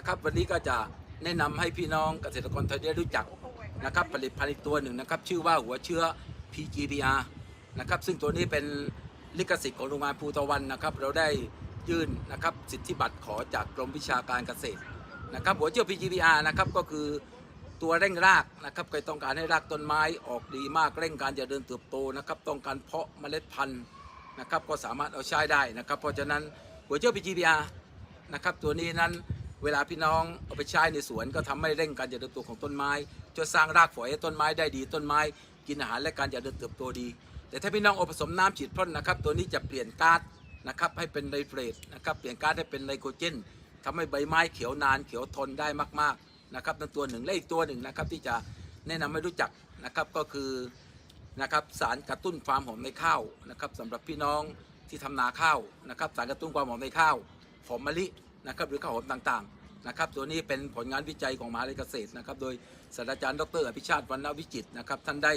นะครับ วันนี้ก็จะแนะนำให้พี่น้องเกษตรกรไทยได้รู้จักนะครับผลิตภัณฑ์อีกตัวหนึ่งนะครับ ชื่อว่าหัวเชื้อ PGBR นะครับ ซึ่งตัวนี้เป็นลิขสิทธิ์ของโรงงานภูตะวันนะครับ เราได้ยื่นนะครับสิทธิบัตรขอจากกรมวิชาการเกษตรนะครับ หัวเชื้อ PGBR นะครับก็คือตัวเร่งรากนะครับใครต้องการให้รากต้นไม้ออกดีมากเร่งการเจริญเติบโตนะครับ ต้องการเพาะเมล็ดพันธุ์นะครับ ก็สามารถเอาใช้ได้นะครับ เพราะฉะนั้นหัวเชื้อ PGBR นะครับตัวนี้นั้น เวลาพี่น้องเอาไปใช้ในสวนก็ทำให้เร่งการเจริญเติบโตของต้นไม้จะสร้างรากฝอยให้ต้นไม้ได้ดีต้นไม้ กินอาหารและการเจริญเติบโตดี แต่ถ้าพี่น้องเอาผสมน้ำฉีดพ่นนะครับ ตัวนี้จะเปลี่ยนก๊าซนะครับให้เป็นไนเตรตนะครับเปลี่ยนก๊าซให้เป็นไนโตรเจนทำให้ใบไม้เขียวนานเขียวทนได้มากๆนะครับนั่นตัวหนึ่งและอีกตัวหนึ่งนะครับที่จะแนะนำให้รู้จักนะครับก็คือนะครับสารกระตุ้นความหอมในข้าวนะครับสำหรับพี่น้องที่ทำนาข้าวนะครับสารกระตุ้นความหอมในข้าวหอมมะลิ นะครับหรือข้าวหอมต่างๆนะครับตัวนี้เป็นผลงานวิจัยของมหาวิทยาลัยเกษตรนะครับโดยศาสตราจารย์ดรอภิชาติวรรณวิจิตนะครับท่านได้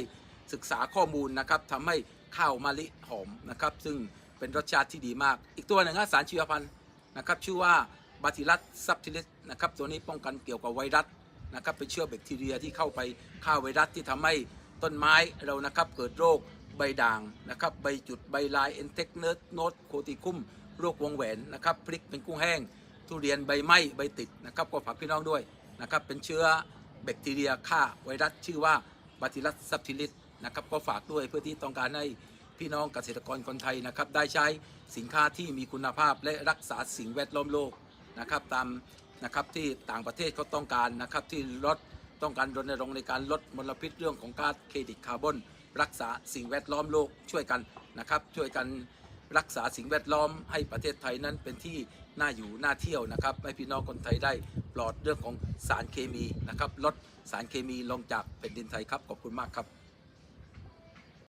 ศึกษาข้อมูลนะครับทำให้ข้าวมะลิหอมนะครับซึ่งเป็นรสชาติที่ดีมาก อีกตัวหนึ่งสารชีวพันธุ์นะครับชื่อว่าบาติลัสซับทิลิสนะครับตัวนี้ป้องกันเกี่ยวกับไวรัสนะครับเป็นเชื้อแบคทีเรียที่เข้าไปฆ่าไวรัสที่ทำให้ต้นไม้เรานะครับเกิดโรคใบด่างนะครับใบจุดใบลายเอนเทคเนอร์โนตโคติคุมโรควงแหวนนะครับพริกเป็นกุ้งแห้ง ทุเรียนใบไหม้ใบติดนะครับก็ฝากพี่น้องด้วยนะครับเป็นเชื้อแบคทีเรียฆ่าไวรัสชื่อว่าบาติลัสซับทิลิสนะครับก็ฝากด้วยเพื่อที่ต้องการให้พี่น้องเกษตรกรคนไทยนะครับได้ใช้สินค้าที่มีคุณภาพและรักษาสิ่งแวดล้อมโลกนะครับตามนะครับที่ต่างประเทศเขาต้องการนะครับที่ลดต้องการรณรงค์ในการลดมลพิษเรื่องของก๊าซเครดิตคาร์บอนรักษาสิ่งแวดล้อมโลกช่วยกันนะครับช่วยกัน รักษาสิ่งแวดล้อมให้ประเทศไทยนั้นเป็นที่น่าอยู่น่าเที่ยวนะครับให้พี่น้องคนไทยได้ปลอดเรื่องของสารเคมีนะครับลดสารเคมีลงจากแผ่นดินไทยครับขอบคุณมากครับ